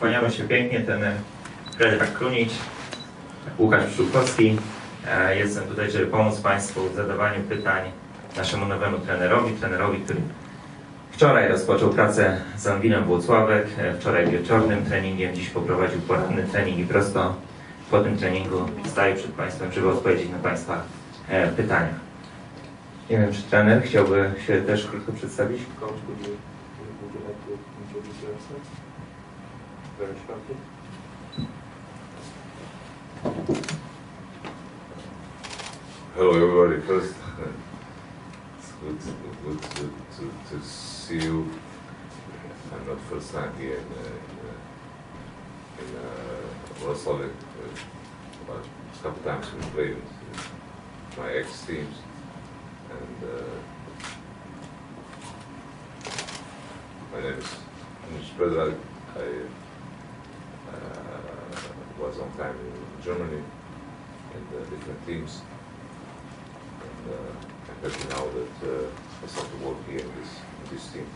Kłaniamy się pięknie, ten Fredek Krunić, Łukasz Pszczółkowski. E, Jestem tutaj, żeby pomóc Państwu w zadawaniu pytań naszemu nowemu trenerowi, trenerowi, który wczoraj rozpoczął pracę z Anwilem Włocławek, e, wczoraj wieczornym treningiem, dziś poprowadził poranny trening i prosto po tym treningu staję przed Państwem, żeby odpowiedzieć na Państwa e, pytania. Nie wiem, czy trener chciałby się też krótko przedstawić? Coach, would you, would you like? Very shortly. Hello, everybody. First, it's good, good to, to, to see you. I'm not first time here in, uh, in, uh, in uh, Wrocław, uh, but a couple times we played with my ex teams, and uh, my name is Anish Predrag. I on time in Germany and uh, different teams. And uh, I'm happy now that uh, I start to work here in this, in this team.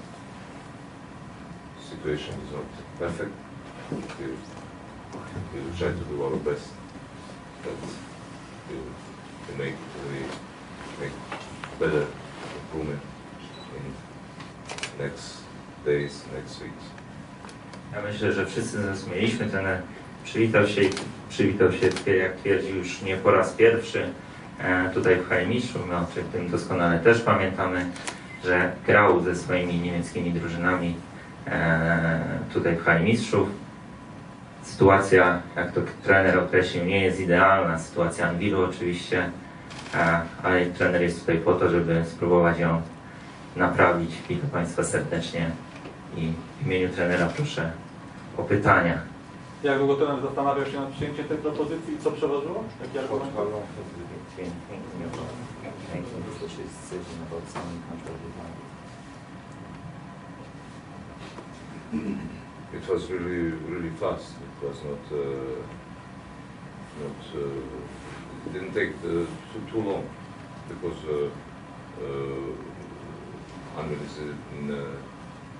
Situation is not perfect. We, will try to do our best, but we will make, we make better improvement in next days, next weeks. Ja myślę, że wszyscy zrozumieliśmy. Ten przywitał się przywitał się, jak twierdzi, już nie po raz pierwszy e, tutaj w Hajmiszu. My o tym doskonale też pamiętamy, że grał ze swoimi niemieckimi drużynami e, tutaj w Hajmistrzów. Sytuacja, jak to trener określił, nie jest idealna. Sytuacja Anwilu oczywiście, e, ale trener jest tutaj po to, żeby spróbować ją naprawić. Witam Państwa serdecznie i w imieniu trenera proszę o pytania. Jak długo trener zastanawiał się nad przyjęciem tej propozycji i co przeważyło? With Bayern? It was really, really fast. It was not, uh, not, uh, it didn't take uh, too, too long because uh, uh, Anwil is in uh,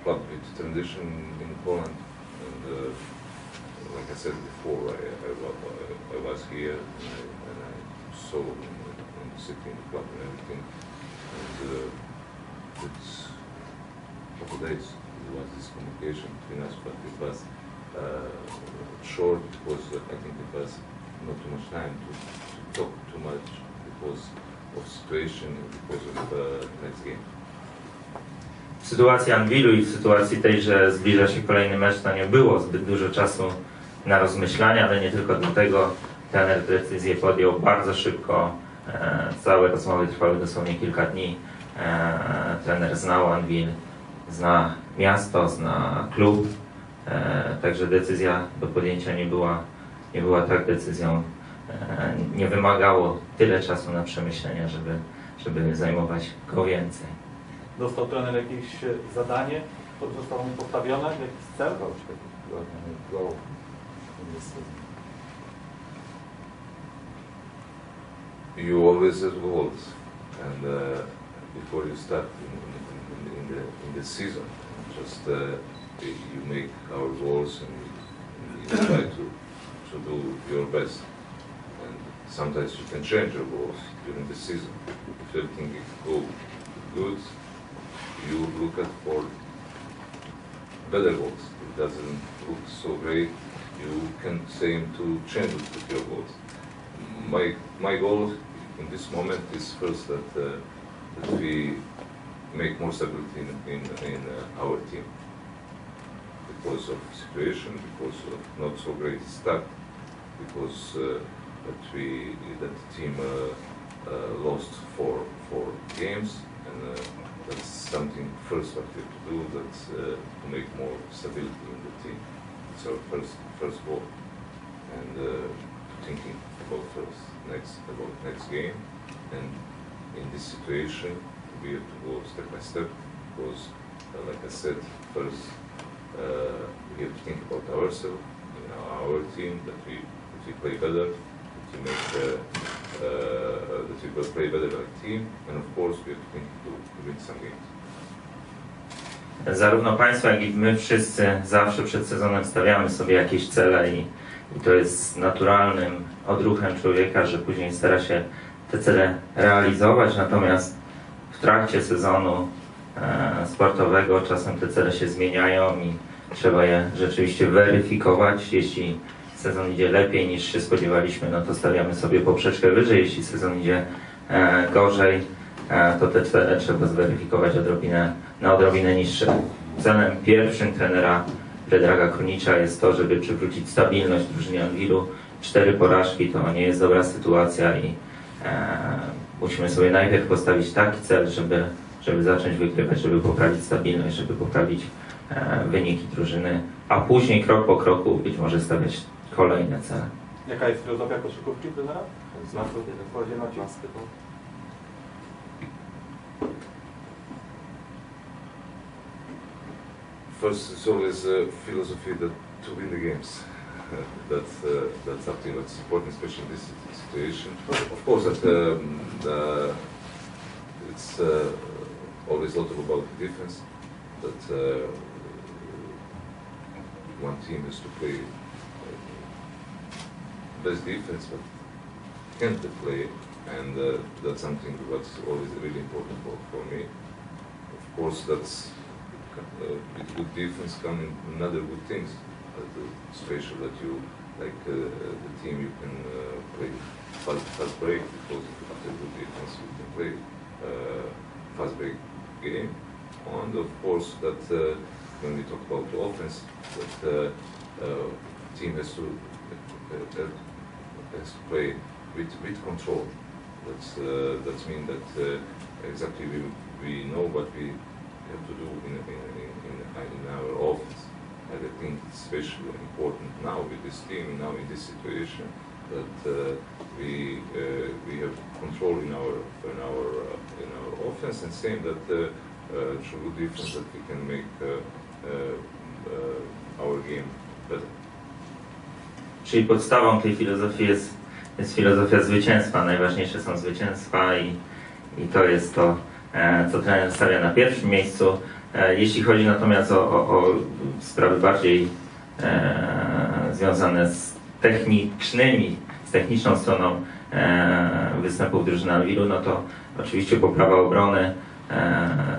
club with tradition in Poland, and uh, like I said before, I, I, I was here and I, and I saw in the city, in the club, and everything. And uh, it's a couple days there was this communication between us, but it was uh, short I think it was not too much time to, to talk too much because of situation, because of uh, next game. W sytuacji Anwilu i w sytuacji tej, że zbliża się kolejny mecz, to nie było zbyt dużo czasu na rozmyślania, ale nie tylko dlatego trener decyzję podjął bardzo szybko. E, całe rozmowy trwały dosłownie kilka dni. E, trener znał Anwil, zna miasto, zna klub, e, także decyzja do podjęcia nie była, nie była tak decyzją. Nie wymagało tyle czasu na przemyślenia, żeby, żeby zajmować go więcej. Dostał trener jakieś zadanie, zostało mu postawione, jakiś cel? You always have goals, and uh, before you start in, in, in, the, in the season, just uh, you make our goals and you try to, to do your best. And sometimes you can change your goals during the season. If everything go good, you look at for better goals. It doesn't look so great, you can say to change your goals. My, my goal in this moment is first that, uh, that we make more stability in, in, in uh, our team. Because of situation, because of not so great start, because uh, that we, that the team uh, uh, lost four, four games, and uh, that's something first we have to do, that's to make more stability in the team. Our first, first goal. And uh, thinking about first next about next game and in this situation we have to go step by step because uh, like I said first uh, we have to think about ourselves you know, our team that we that we play better that we make uh, uh, that we will play better like a team and of course we have to think to win some games zarówno Państwo, jak i my wszyscy zawsze przed sezonem stawiamy sobie jakieś cele i, i to jest naturalnym odruchem człowieka, że później stara się te cele realizować, natomiast w trakcie sezonu e, sportowego czasem te cele się zmieniają i trzeba je rzeczywiście weryfikować. Jeśli sezon idzie lepiej niż się spodziewaliśmy, no to stawiamy sobie poprzeczkę wyżej. Jeśli sezon idzie e, gorzej, e, to te cele trzeba zweryfikować odrobinę, na odrobinę niższe. Celem pierwszym trenera Predraga Krunicza jest to, żeby przywrócić stabilność drużynie Anwilu. Cztery porażki to nie jest dobra sytuacja i e, musimy sobie najpierw postawić taki cel, żeby, żeby zacząć wygrywać, żeby poprawić stabilność, żeby poprawić e, wyniki drużyny, a później krok po kroku być może stawiać kolejne cele. Jaka jest filozofia koszykówki trenera? Na co First, it's always a philosophy that to win the games. that's uh, that's something that's important, especially in this situation. Of course, that um, uh, it's uh, always a lot about the defense. That uh, one team has to play uh, best defense, but can't they play, and uh, that's something that's always really important for, for me. Of course, that's with good defense come in another good things. The special that you like uh, the team you can uh, play fast, fast break because after good defense you can play uh, fast break game. And of course that uh, when we talk about the offense, that uh, uh, team has to has to play with with control. That's uh, that's mean that exactly we, we know what we have to do in, in, in, in, our office. And I think it's especially important now with this team, now in this situation, that uh, we uh, we have control in our in our uh, in our offense, and same that uh, uh, good defense that we can make uh, uh, uh, our game better. Czyli podstawą tej filozofii jest, jest filozofia zwycięstwa. Najważniejsze są zwycięstwa i, i to jest to, co trener stawia na pierwszym miejscu. E, jeśli chodzi natomiast o, o, o sprawy bardziej e, związane z technicznymi, z techniczną stroną e, występów drużyny Alwilu, no to oczywiście poprawa obrony. E,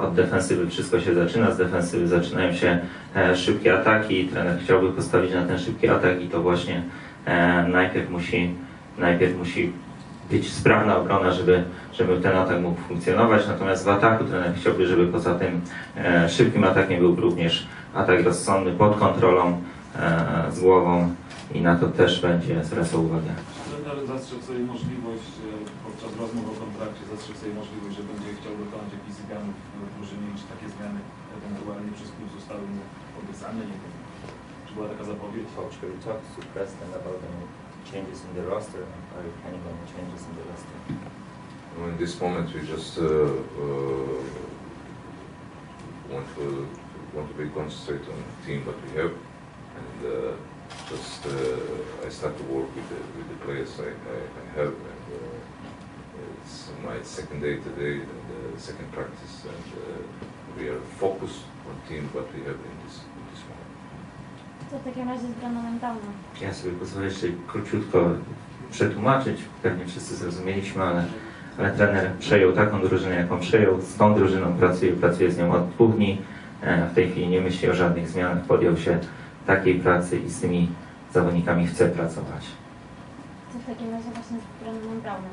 od defensywy wszystko się zaczyna, z defensywy zaczynają się e, szybkie ataki. Trener chciałby postawić na ten szybki atak i to właśnie e, najpierw musi, najpierw musi być sprawna obrona, żeby, żeby ten atak mógł funkcjonować. Natomiast w ataku trener chciałby, żeby poza tym e, szybkim atakiem był również atak rozsądny pod kontrolą, e, z głową i na to też będzie zwracał uwagę. Trener zastrzegł sobie możliwość, e, podczas rozmów o kontrakcie zastrzegł sobie możliwość, że będzie chciał dokonać jakichś zmian w drużynie, czy takie zmiany ewentualnie przez klub zostały mu obiecane, nie wiem. Czy była taka zapowiedź? Talk Preston about any changes in the roster? Are planning on changes in the roster? Well, in this moment, we just uh, uh, want to want to be concentrate on the team that we have, and uh, just uh, I start to work with the with the players I, I, I have, and uh, it's my second day today, and uh, second practice, and we are focused on team what we have in this in this moment. Co w takim razie z Brandonem Downem? Ja sobie pozwolę jeszcze króciutko przetłumaczyć. Pewnie wszyscy zrozumieliśmy, ale, ale trener przejął taką drużynę, jaką przejął. Z tą drużyną pracuje, pracuje z nią od dwóch dni. E, W tej chwili nie myśli o żadnych zmianach. Podjął się takiej pracy i z tymi zawodnikami chce pracować. Co w takim razie właśnie z Brandonem Brownem?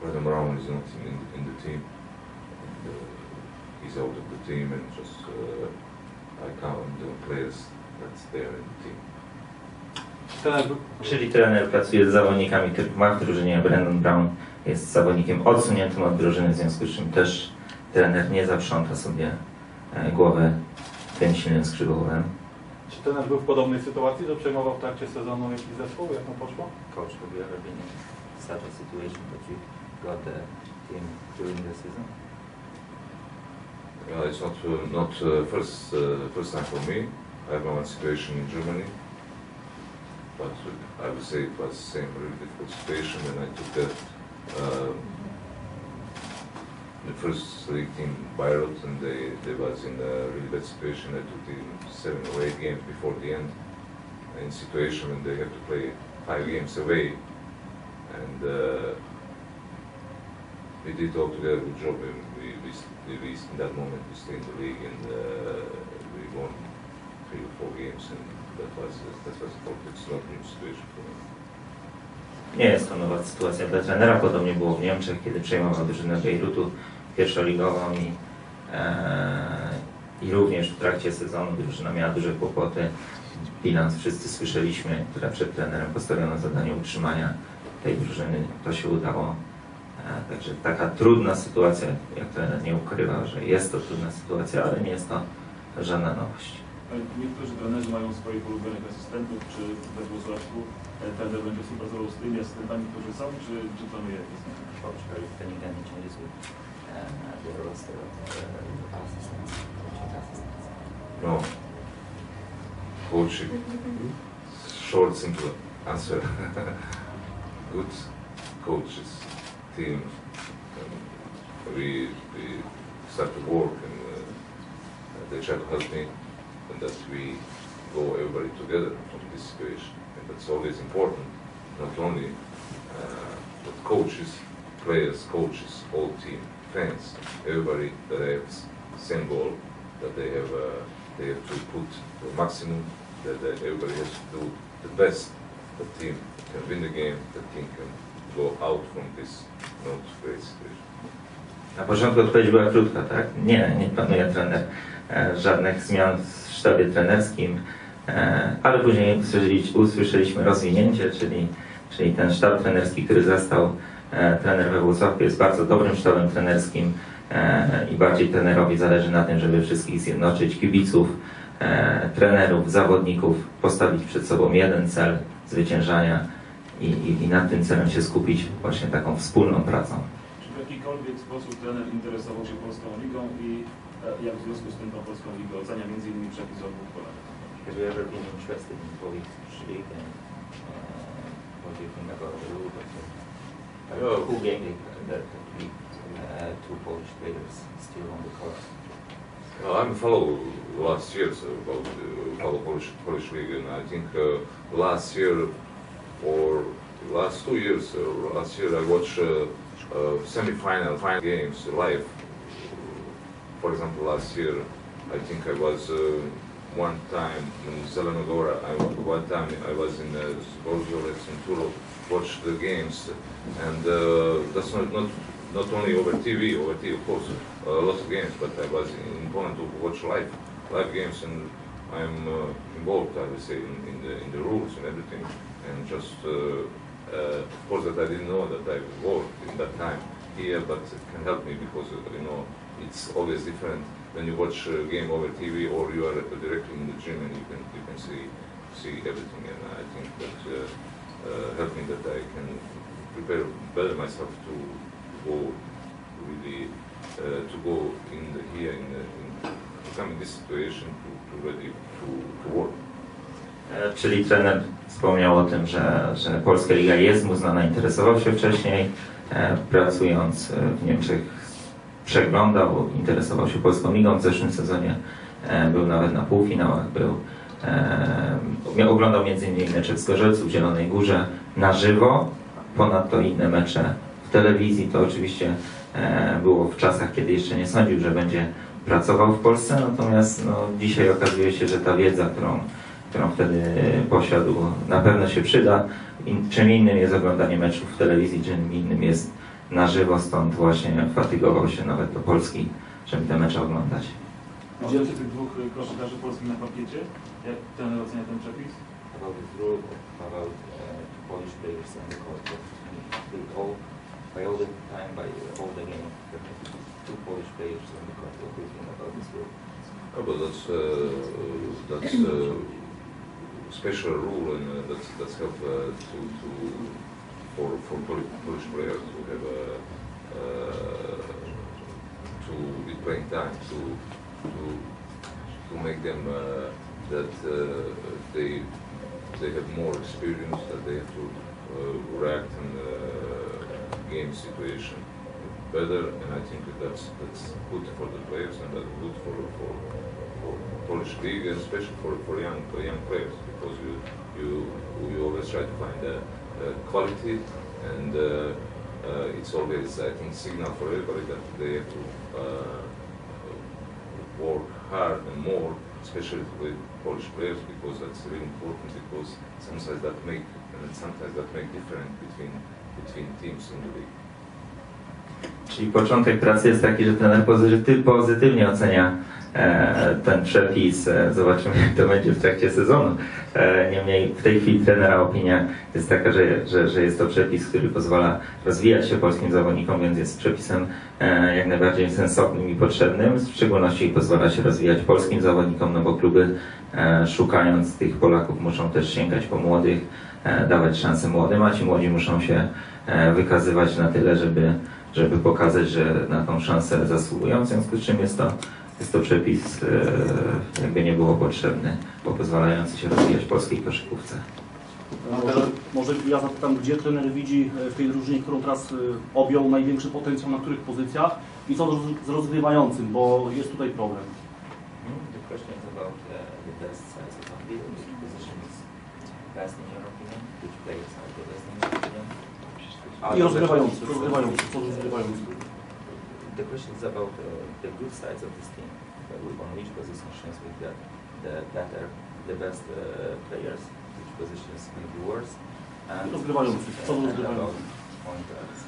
Brandon Brown? Is not in, in the team. Uh, he's out of the team, and just uh, I count the players that's there in the team. Czyli trener pracuje z zawodnikami, których ma w drużynie. Brandon Brown jest zawodnikiem odsuniętym od drużyny, w związku z czym też trener nie zaprząta sobie e, głowy tym silnym skrzydłowym. Czy trener był w podobnej sytuacji, że przejmował w trakcie sezonu jakiś zespół, jak mu poszło? Coach, have you ever been in such a situation that you got the team during the season? Uh, it's not uh, not uh, first uh, first time for me. I have one situation in Germany, but I would say it was the same really difficult situation when I took the uh, the first league team Bayreuth, and they, they was in a really bad situation. They took the seven eight games before the end, in situation when they have to play five games away, and uh, we did all together good job. And we, we, in that moment we stayed in the league and uh, we won three or four games, and that was that was. It's not new situation for me. Nie jest to nowa sytuacja dla trenera. Podobnie było w Niemczech, kiedy przejmował drużynę Bejrutu pierwszoligową i, e, i również w trakcie sezonu drużyna miała duże kłopoty. Bilans wszyscy słyszeliśmy, które przed trenerem postawiono zadanie utrzymania tej drużyny. To się udało. E, także taka trudna sytuacja, jak trener nie ukrywa, że jest to trudna sytuacja, ale nie jest to żadna nowość. Niektórzy trenerzy mają swoich ulubionych asystentów, czy we Włocławku e, trener będzie współpracował z tymi asystentami, którzy są, czy, czy planuje jakieś are you planning any changes with uh, the roster of uh, assistants, coaching assistants? No. Coaching. Short, simple answer. Good coaches, team. Um, we, we start to work and they try to help me and that we go everybody together from this situation. And that's always important, not only uh, but coaches, players, coaches, whole team, fans, everybody that have s- same goal, that they have, uh, they have to put the maximum, that, that everybody has to do the best. The team can win the game, the team can go out from this. Na początku odpowiedź była krótka, tak? Nie, nie planuje trener e, żadnych zmian w sztabie trenerskim, e, ale później usłyszeli, usłyszeliśmy rozwinięcie, czyli, czyli ten sztab trenerski, który został e, trener we Włocławku jest bardzo dobrym sztabem trenerskim i bardziej trenerowi zależy na tym, żeby wszystkich zjednoczyć, kibiców, trenerów, zawodników, postawić przed sobą jeden cel zwyciężania i, i, i nad tym celem się skupić właśnie taką wspólną pracą. Czy w jakikolwiek sposób trener interesował się Polską Ligą i e, jak w związku z tym tą Polską Ligę ocenia między innymi przepis o dwóch kolegach? Have you ever been interested in Polish league and uh, what do you think about the rule of the Yeah. who that that we uh, two Polish players still on the court? Uh, I'm follow last year so about uh, follow Polish Polish league, and I think uh, last year or last two years, uh, last year I watched uh, uh, semi-final final games live. For example, last year I think I was uh, one time in Zelenogora. I one time I was in uh, in Turov, watched the games, and uh, that's not not not only over TV, over TV of course, a lot of games, but I was in Poland to watch live live games, and I'm uh, involved, I would say, in, in the in the rules and everything, and just uh, uh, of course that I didn't know that I worked in that time here, but it can help me because uh, you know it's always different when you watch a game over TV or you are directly in the gym and you can you can see see everything, and I think that uh, helped me that I can prepare better myself to go really uh, to go in the here in, the, in to come in this situation to, to ready to, to work. E, Czyli trener wspomniał o tym, że, że Polska Liga jest mu znana, interesował się wcześniej, e, pracując e, w Niemczech przeglądał, interesował się Polską Ligą w zeszłym sezonie, był nawet na półfinałach, był, oglądał m.in. mecze w Zgorzelcu, w Zielonej Górze na żywo, ponadto inne mecze w telewizji, to oczywiście było w czasach, kiedy jeszcze nie sądził, że będzie pracował w Polsce, natomiast no, dzisiaj okazuje się, że ta wiedza, którą którą wtedy posiadł, na pewno się przyda. Czym innym jest oglądanie meczów w telewizji, czym innym jest na żywo, stąd właśnie fatygował się nawet do Polski, żeby te mecze oglądać. Widzieliście tych dwóch e, koszykarzy polskich na parkiecie? Jak trener ocenia ten przepis? About this rule about uh, two Polish players on the court? What we all by all the time by all the game two Polish players on the court. What do you think about this rule? Oh, but that's uh, that's a special rule, and uh, that's that's uh, to to for for Poli- Polish players to have a uh, to be playing time to to to make them that they they have more experience that they have to react in the game situation. better, and I think that's that's good for the players and that's good for for, for Polish league and especially for, for young for young players because you you you always try to find the quality and uh, uh, it's always I think signal for everybody that they have to uh, work hard and more, especially with Polish players because that's really important because sometimes that make and sometimes that make difference between between teams in the league. Czyli początek pracy jest taki, że trener pozytyw, pozytywnie ocenia e, ten przepis. E, zobaczymy, jak to będzie w trakcie sezonu. E, niemniej w tej chwili trenera opinia jest taka, że, że, że jest to przepis, który pozwala rozwijać się polskim zawodnikom, więc jest przepisem jak najbardziej sensownym i potrzebnym. W szczególności pozwala się rozwijać polskim zawodnikom, no bo kluby szukając tych Polaków muszą też sięgać po młodych, dawać szansę młodym, a ci młodzi muszą się wykazywać na tyle, żeby żeby pokazać, że na tą szansę zasługują, w związku z czym jest to, jest to przepis, e, jakby nie było potrzebny, bo pozwalający się rozwijać polskiej koszykówce. Może, może ja zapytam, gdzie trener widzi e, w tej drużynie, którą teraz e, objął największy potencjał, na których pozycjach i co z- z rozgrywającym, bo jest tutaj problem. Hmm, I rozgrywający, rozgrywający, co rozgrywający. The question is about uh, the good sides of this team. Uh, on which positions we get the better, the best uh, players, which positions will be worse. And, Rozgrywający, co z and about rozgrywający. pointers,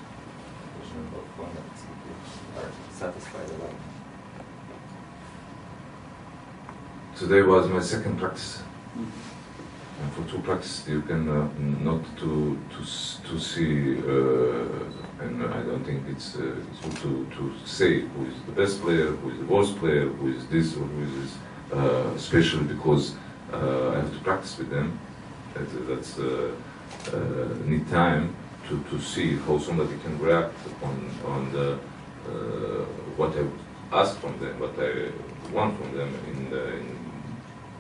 question about pointers, which are satisfied about. Today was my second practice. And for two practices, you can uh, not to to to see, uh, and I don't think it's uh, good to, to say who is the best player, who is the worst player, who is this or who is this, uh, especially because uh, I have to practice with them. That, that's uh, uh, need time to, to see how somebody can react on on the uh, what I ask from them, what I want from them in the in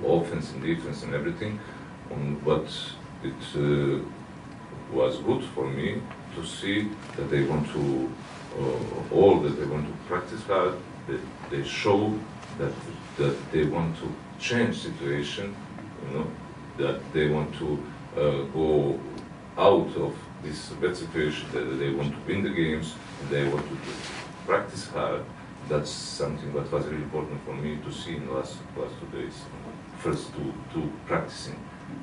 offense and defense and everything. What it uh, was good for me to see that they want to uh, all that they want to practice hard. That they show that that they want to change situation. You know that they want to uh, go out of this bad situation. That they want to win the games. They want to practice hard. That's something that was really important for me to see in the last last two days. First, to to practicing,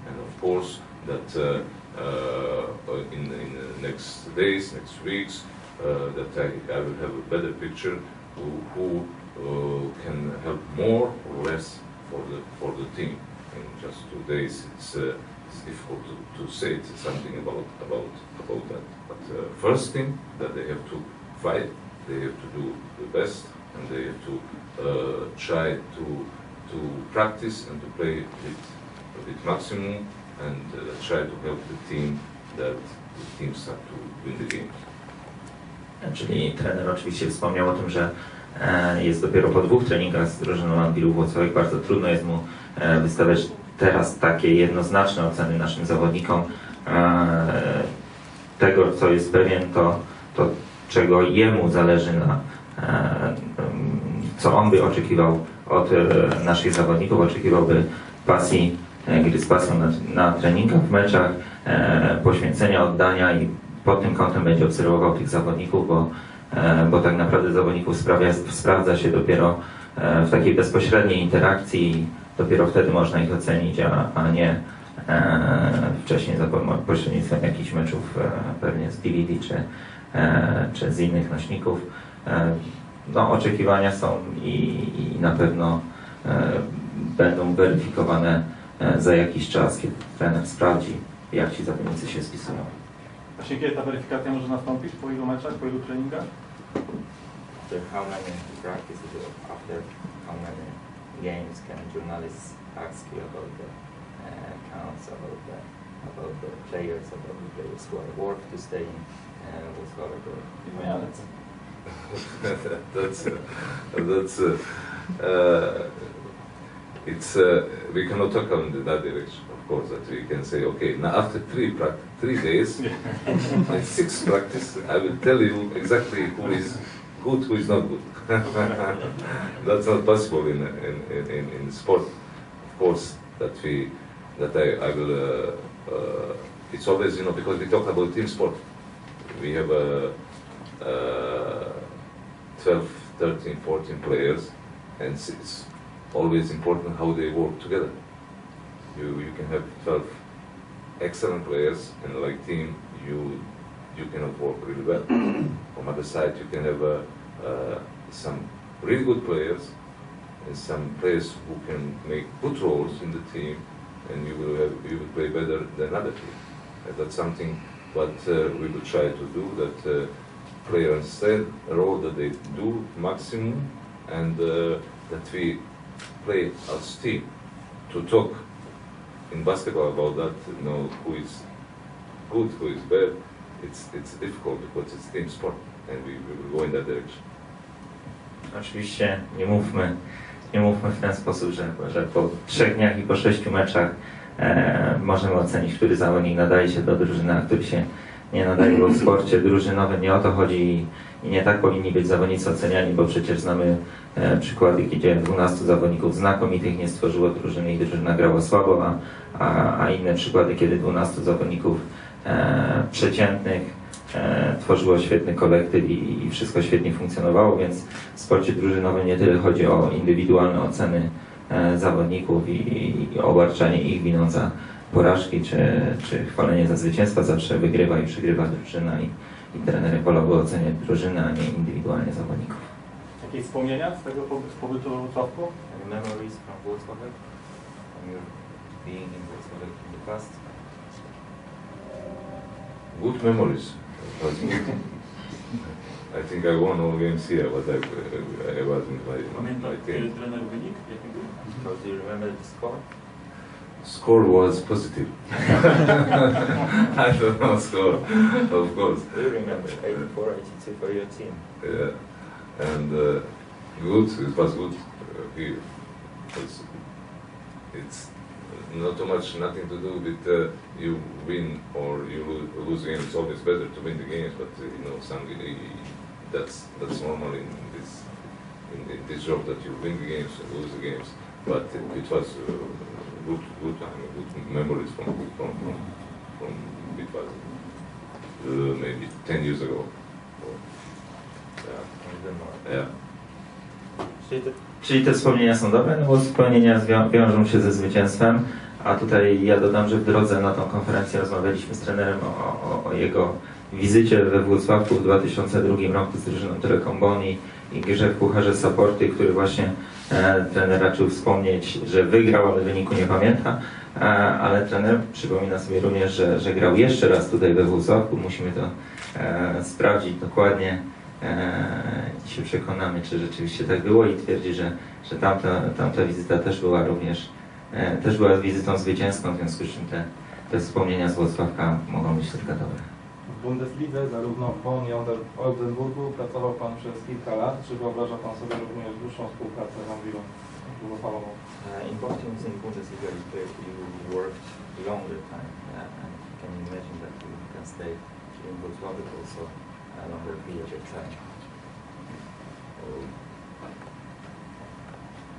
and of course that uh, uh, in in the next days, next weeks, uh, that I, I will have a better picture who, who uh, can help more or less for the for the team. In just two days, it's uh, it's difficult to, to say something about about about that. But uh, first thing that they have to fight, they have to do the best, and they have to uh, try to to practice and to play with with maximum and uh, try to help the team that the team start to win the games. Czyli trener oczywiście wspomniał o tym, że e, jest dopiero po dwóch treningach z drużyną Anwilu Włocławek. Bardzo trudno jest mu e, wystawiać teraz takie jednoznaczne oceny naszym zawodnikom. Tego, co jest pewien, to, to czego jemu zależy na, co on by oczekiwał od naszych zawodników. Oczekiwałby pasji, gry z pasją na, na treningach, w meczach, e, poświęcenia, oddania i pod tym kątem będzie obserwował tych zawodników, bo, e, bo tak naprawdę zawodników sprawia, sprawdza się dopiero e, w takiej bezpośredniej interakcji dopiero wtedy można ich ocenić, a, a nie e, wcześniej za pośrednictwem jakichś meczów e, pewnie z DVD czy, e, czy z innych nośników. E, no, oczekiwania są i, i na pewno e, będą weryfikowane e, za jakiś czas, kiedy trener sprawdzi, jak ci zawodnicy się spisują. Właśnie kiedy ta weryfikacja może nastąpić po jego meczach, po jego treningach? After how many practices or after how many games can journalists ask you about the uh, counts, about the about the players, about the players who are worth to stay in uh, or Wymianec. that's uh, that's uh, uh, it's uh, we cannot talk in that direction, of course. That we can say, okay, now after three three days and six practice, I will tell you exactly who is good, who is not good. That's not possible in in, in, in, sport, of course. That we that I, I will. Uh, uh, it's always you know because we talk about team sport. We have a. Uh, 12, 13, 14 players, and it's always important how they work together. You, you can have 12 excellent players in a like team, you, you cannot work really well. From other side, you can have uh, uh, some really good players and some players who can make good roles in the team, and you will have, you will play better than other team. And that's something what uh, we will try to do. That uh, player understand the role that they do maximum, and uh, that we play as team. To talk in basketball about that, you know, who is good, who is bad, it's it's difficult because it's team sport, and we, we will go in that direction. Oczywiście nie mówmy, nie mówmy w ten sposób, że, że po trzech dniach i po sześciu meczach e, możemy ocenić, który zawodnik nadaje się do drużyny, a który się nie nadaje, bo w sporcie drużynowym nie o to chodzi i, i nie tak powinni być zawodnicy oceniani, bo przecież znamy e, przykłady, gdzie 12 zawodników znakomitych nie stworzyło drużyny i drużyna grała słabo, a, a, a inne przykłady, kiedy 12 zawodników e, przeciętnych e, tworzyło świetny kolektyw i, i wszystko świetnie funkcjonowało, więc w sporcie drużynowym nie tyle chodzi o indywidualne oceny e, zawodników i, i obarczanie ich winą za porażki, czy, czy chwalenie za zwycięstwa. Zawsze wygrywa i przegrywa drużyna i, i trenery wolałby oceniać drużynę, a nie indywidualnie zawodników. Jakieś wspomnienia z tego poby- z pobytu we Wrocławku? Any memories from your being in Volkswagen in the past? Good memories. I think I won all games here, but I, I wasn't my, my kiedy team. trener wynik? Jaki był? Do you remember the score? Score was positive. I don't know score, of course. You remember 84, 82 for your team? Yeah, and uh, good. It was good uh. It's, it's not too much, nothing to do with uh, you win or you lose, lose games. It's always better to win the games, but uh, you know, some that's that's normal in this in, in this job that you win the games and lose the games. But it, it was good, good time, good memories from from from, from uh, maybe ten years ago. Yeah. Yeah. Czyli to Czyli te wspomnienia są dobre, no bo wspomnienia wiążą się ze zwycięstwem, a tutaj ja dodam, że w drodze na tą konferencję rozmawialiśmy z trenerem o, o, o jego wizycie we Włocławku w 2002 roku z drużyną Telekomboni i grze w Pucharze Saporty, który właśnie trener raczył wspomnieć, że wygrał, ale wyniku nie pamięta, e, ale trener przypomina sobie również, że, że grał jeszcze raz tutaj we Włocławku, musimy to e, sprawdzić dokładnie. E, i się przekonamy, czy rzeczywiście tak było i twierdzi, że, że tamta, tamta wizyta też była również e, też była wizytą zwycięską, w związku z czym te, te wspomnienia z Włocławka mogą być tylko dobre. W Bundeslidze, zarówno w Bonn i Olden- Oldenburgu pracował Pan przez kilka lat. Czy wyobraża Pan sobie również dłuższą współpracę z Anwilą długofalową? uh, in both teams in Bundesliga you, played, you worked longer time. Uh, and can you imagine that you can stay in Volkswagen also a longer period of time?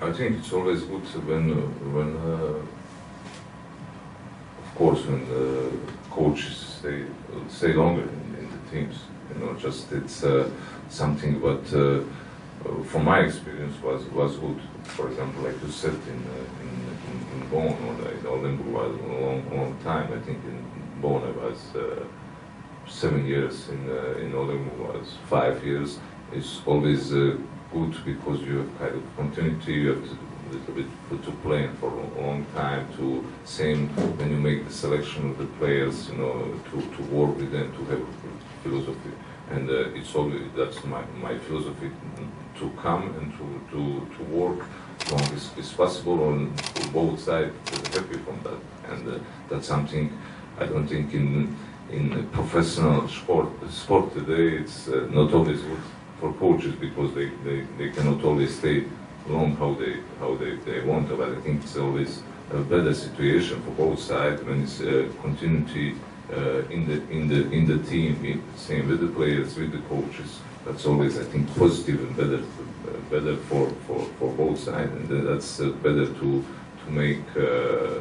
I think it's always good when, uh, when uh, of course, when the coaches stay, stay longer in, in the teams. You know, just it's uh, something what, uh, from my experience, was was good. For example, like you said in uh, in, in, in Bonn or in Oldenburg was a long, long time. I think in Bonn I was uh, seven years. In uh, in Oldenburg was five years. It's always uh, good because you have kind of continuity. You have to little bit to, play for a long time. To same when you make the selection of the players, you know, to, to work with them, to have a philosophy. And uh, it's always that's my, my philosophy to come and to, to, to work long as, as possible on both sides. Happy from that, and uh, that's something I don't think in in professional sport sport today it's uh, not always good for coaches because they, they, they cannot always stay long how they how they, they want. But I think it's always a better situation for both sides when it's uh, continuity uh, in the in the in the team, same with the players, with the coaches. That's always I think positive and better uh, better for, for, for both sides, and that's uh, better to to make uh,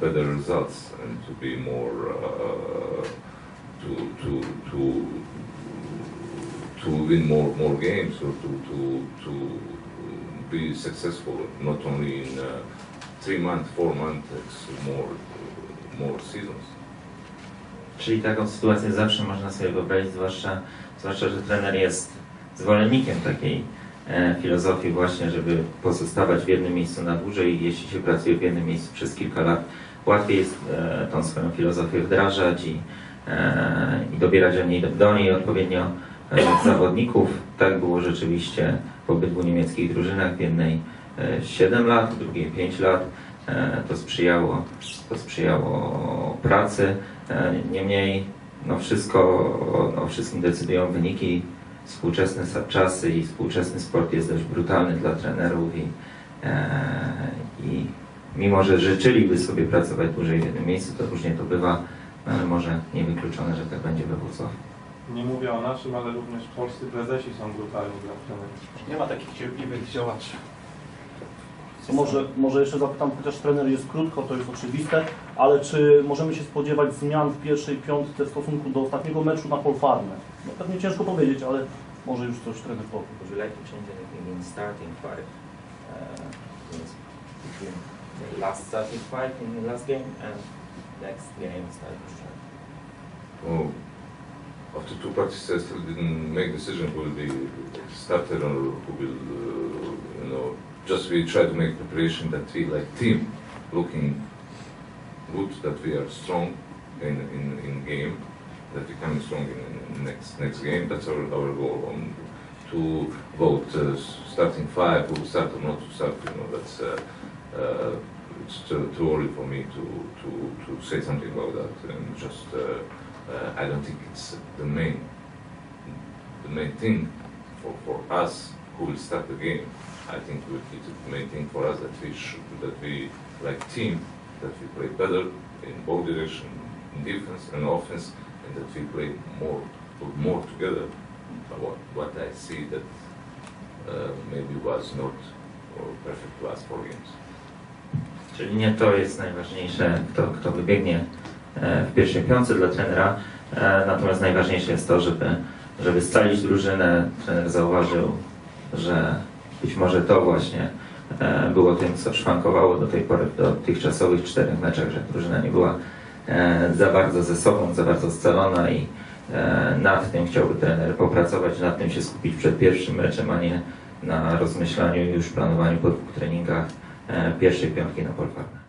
better results and to be more uh, to to to to win more more games or to to to be successful not only in uh, three months, four months, it's more more seasons. Czyli taką sytuację zawsze można sobie wyobrazić, zwłaszcza, zwłaszcza że trener jest zwolennikiem takiej e, filozofii właśnie, żeby pozostawać w jednym miejscu na dłużej i jeśli się pracuje w jednym miejscu przez kilka lat, łatwiej jest e, tą swoją filozofię wdrażać i, e, i dobierać do niej, do niej odpowiednio e, zawodników. Tak było rzeczywiście w obydwu niemieckich drużynach, w jednej e, 7 lat, w drugiej 5 lat. E, To sprzyjało, to sprzyjało pracy. E, Niemniej no wszystko, o, o wszystkim decydują wyniki. Współczesne czasy i współczesny sport jest dość brutalny dla trenerów i, e, i mimo, że życzyliby sobie pracować dłużej w jednym miejscu, to różnie to bywa, no ale może niewykluczone, że tak będzie we Wrocławiu. Nie mówię o naszym, ale również polscy prezesi są brutalni dla trenerów. Nie ma takich cierpliwych działaczy. Może, może jeszcze zapytam, chociaż trener jest krótko, to jest oczywiste, ale czy możemy się spodziewać zmian w pierwszej piątce w stosunku do ostatniego meczu na Polfarmę? No pewnie ciężko powiedzieć, ale może już coś trener powie. Would you like to change anything in starting five? Uh, between the last starting five in the last game and next game starting five. Oh, after two practices, I still didn't make decision who will be starter or who will, uh, you know, just we try to make preparation that we like team, looking good, that we are strong in, in, in game, that we come strong in, in next next game. That's our, our goal. On to vote uh, starting five, who start or not to start. You know, that's uh, uh, it's too, too early for me to, to, to say something about that. And just uh, I don't think it's the main the main thing for, for us who will start the game. I think it's the main thing for us that we should, that we like team, that we play better in both direction, in defense and offense, and that we play more more together. What, what I see that uh, maybe was not perfect last four games. Czyli nie to jest najważniejsze, kto, kto wybiegnie w pierwszej piątce dla trenera, e, natomiast najważniejsze jest to, żeby, żeby scalić drużynę. Trener zauważył, że być może to właśnie e, było tym, co szwankowało do tej pory w dotychczasowych czterech meczach, że drużyna nie była e, za bardzo ze sobą, za bardzo scalona i e, nad tym chciałby trener popracować, nad tym się skupić przed pierwszym meczem, a nie na rozmyślaniu i już planowaniu po dwóch treningach e, pierwszej piątki na Polfarmie.